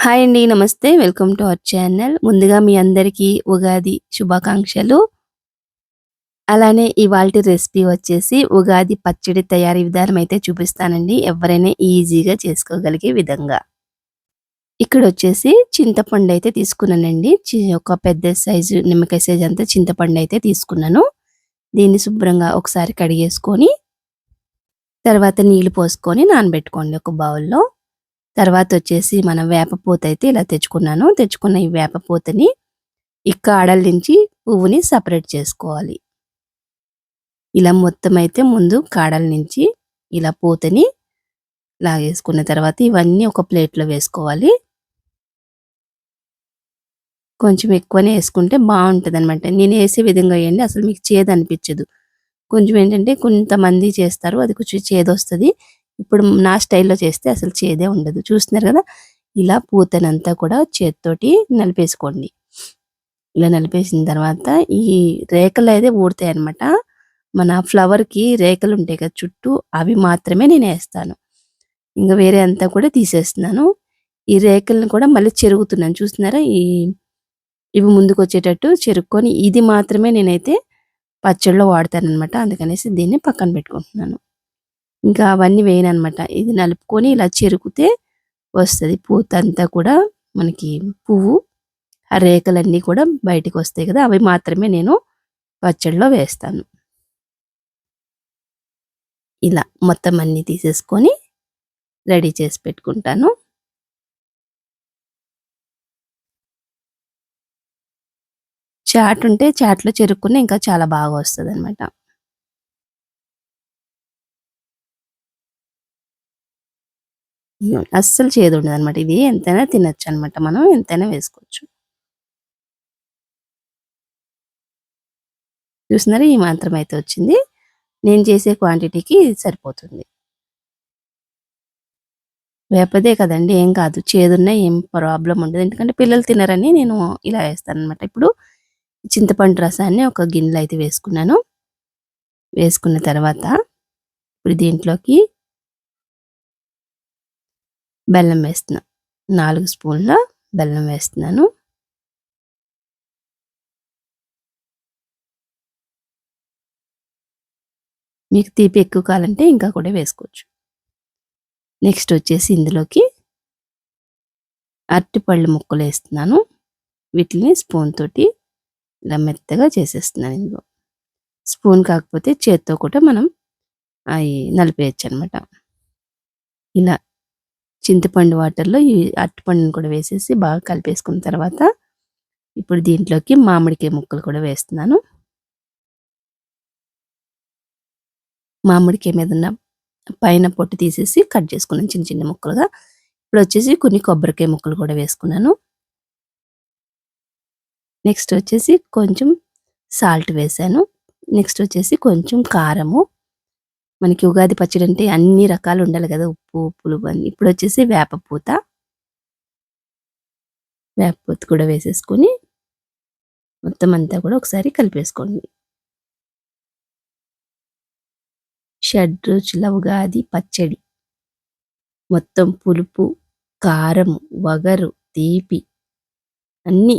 Hi అండి నమస్తే. Welcome to our channel. ముందుగా మీ అందరికీ ఉగాది శుభాకాంక్షలు. అలానే ఇవాళ రెసిపీ వచ్చేసి ఉగాది పచ్చడి తయారీ విధానం అయితే చూపిస్తానండి. ఎవరైనా ఈజీగా చేసుకోగలిగే విధంగా. ఇక్కడ వచ్చేసి చింతపండు అయితే తీసుకున్నానండి. చి- ఒక పెద్ద సైజు నిమ్మకాయ సైజు అంతా చింతపండు అయితే తీసుకున్నాను. దీన్ని శుభ్రంగా ఒకసారి కడిగేసుకొని తర్వాత నీళ్ళు పోసుకొని నానబెట్టుకోండి ఒక బౌల్లో. తర్వాత వచ్చేసి మనం వేపపూత అయితే ఇలా తెచ్చుకున్నాను. తెచ్చుకున్న ఈ వేపపూతని ఈ కాడల నుంచి పువ్వుని సపరేట్ చేసుకోవాలి. ఇలా మొత్తం అయితే ముందు కాడల నుంచి ఇలా పూతని లాగేసుకున్న తర్వాత ఇవన్నీ ఒక ప్లేట్లో వేసుకోవాలి. కొంచెం ఎక్కువనే వేసుకుంటే బాగుంటుంది అనమాట నేను వేసే విధంగా వేయండి అసలు మీకు చేదు అనిపించదు. కొంచెం ఏంటంటే కొంతమంది చేస్తారు అది కొంచెం చేదు వస్తుంది ఇప్పుడు నా స్టైల్లో చేస్తే అసలు చేదే ఉండదు. చూస్తున్నారు కదా? ఇలా పూతనంతా కూడా చేత్తోటి నలిపేసుకోండి. ఇలా నలిపేసిన తర్వాత ఈ రేఖలు అయితే ఊడతాయి అనమాట మన ఫ్లవర్కి రేఖలు ఉంటాయి కదా చుట్టూ అవి మాత్రమే నేను వేస్తాను. ఇంకా వేరే అంతా కూడా తీసేస్తున్నాను. ఈ రేఖలను కూడా మళ్ళీ చెరుగుతున్నాను. చూస్తున్నారా? ఈ ఇవి ముందుకు వచ్చేటట్టు చెరుక్కొని ఇది మాత్రమే నేనైతే పచ్చళ్ళలో వాడతాను అనమాట అందుకనేసి దీన్ని పక్కన పెట్టుకుంటున్నాను. ఇంకా అవన్నీ వేయనమాట ఇది నలుపుకొని ఇలా చెరుకుతే వస్తుంది. పూత అంతా కూడా మనకి పువ్వు ఆ రేఖలన్నీ కూడా బయటకు వస్తాయి కదా అవి మాత్రమే నేను పచ్చడిలో వేస్తాను. ఇలా మొత్తం అన్నీ తీసేసుకొని రెడీ చేసి పెట్టుకుంటాను. చాట్ ఉంటే చాట్లో చెరుక్కుని ఇంకా చాలా బాగా వస్తుంది అనమాట అస్సలు చేదు ఉండదు అనమాట ఇది ఎంతైనా తినొచ్చు అనమాట మనం ఎంతైనా వేసుకోవచ్చు. చూసినారా? ఈ మాత్రం అయితే వచ్చింది. నేను చేసే క్వాంటిటీకి సరిపోతుంది. వేపదే కదండి ఏం కాదు. చేదున్నా ఏం ప్రాబ్లం ఉండదు. ఎందుకంటే పిల్లలు తినరని నేను ఇలా వేస్తాను అనమాట ఇప్పుడు చింతపండు రసాన్ని ఒక గిన్నెలో అయితే వేసుకున్నాను. వేసుకున్న తర్వాత ఇప్పుడు దీంట్లోకి బెల్లం వేస్తున్నా. నాలుగు స్పూన్ల బెల్లం వేస్తున్నాను. మీకు తీపి ఎక్కువ కావాలంటే ఇంకా కూడా వేసుకోవచ్చు. నెక్స్ట్ వచ్చేసి ఇందులోకి అరటిపళ్ళు ముక్కలు వేస్తున్నాను. వీటిని స్పూన్ తోటి ఇలా మెత్తగా చేసేస్తున్నాను ఇందులో. స్పూన్ కాకపోతే చేత్తో కూడా మనం అవి నలిపేయచ్చు అనమాట ఇలా చింతపండు వాటర్లో ఈ అరటిపండుని కూడా వేసేసి బాగా కలిపేసుకున్న తర్వాత ఇప్పుడు దీంట్లోకి మామిడికాయ ముక్కలు కూడా వేస్తున్నాను. మామిడికాయ మీద ఉన్న పైన పొట్టు తీసేసి కట్ చేసుకున్నాను చిన్న చిన్న ముక్కలుగా ఇప్పుడు వచ్చేసి కొన్ని కొబ్బరికాయ ముక్కలు కూడా వేసుకున్నాను. నెక్స్ట్ వచ్చేసి కొంచెం సాల్ట్ వేసాను. నెక్స్ట్ వచ్చేసి కొంచెం కారము. మనకి ఉగాది పచ్చడి అంటే అన్ని రకాలు ఉండాలి కదా. ఉప్పు పులుపు అని ఇప్పుడు వచ్చేసి వేపపూత వేపపూత కూడా వేసేసుకొని మొత్తం అంతా కూడా ఒకసారి కలిపేసుకోండి. షడ్ రుచుల ఉగాది పచ్చడి. మొత్తం పులుపు కారం వగరు తీపి అన్నీ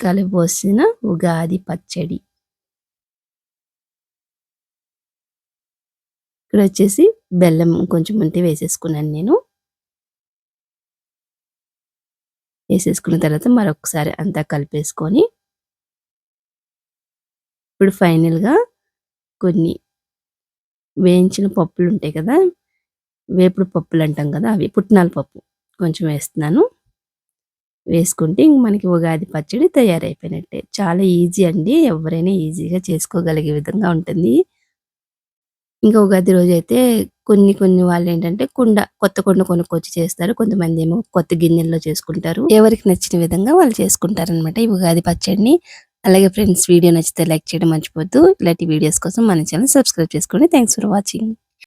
కలిపోసిన ఉగాది పచ్చడి. ఇక్కడ వచ్చేసి బెల్లం కొంచెం ఉంటే వేసేసుకున్నాను నేను. వేసేసుకున్న తర్వాత మరొకసారి అంతా కలిపేసుకొని ఇప్పుడు ఫైనల్గా కొన్ని వేయించిన పప్పులు ఉంటాయి కదా వేపుడు పప్పులు అంటాం కదా అవి పుట్నాల పప్పు కొంచెం వేస్తున్నాను. వేసుకుంటే ఇంక మనకి ఉగాది పచ్చడి తయారైపోయినట్టే. చాలా ఈజీ అండి ఎవరైనా ఈజీగా చేసుకోగలిగే విధంగా ఉంటుంది. ఇంకా ఉగాది రోజు అయితే కొన్ని కొన్ని వాళ్ళు ఏంటంటే కుండ కొత్త కుండ కొనుక్కొచ్చి చేస్తారు. కొంతమంది ఏమో కొత్త గిన్నెల్లో చేసుకుంటారు. ఎవరికి నచ్చిన విధంగా వాళ్ళు చేసుకుంటారు అనమాట ఈ ఉగాది పచ్చడిని. అలాగే ఫ్రెండ్స్ వీడియో నచ్చితే లైక్ చేయడం మర్చిపోద్దు ఇలాంటి వీడియోస్ కోసం మన ఛానల్ సబ్స్క్రైబ్ చేసుకోండి థ్యాంక్స్ ఫర్ వాచింగ్.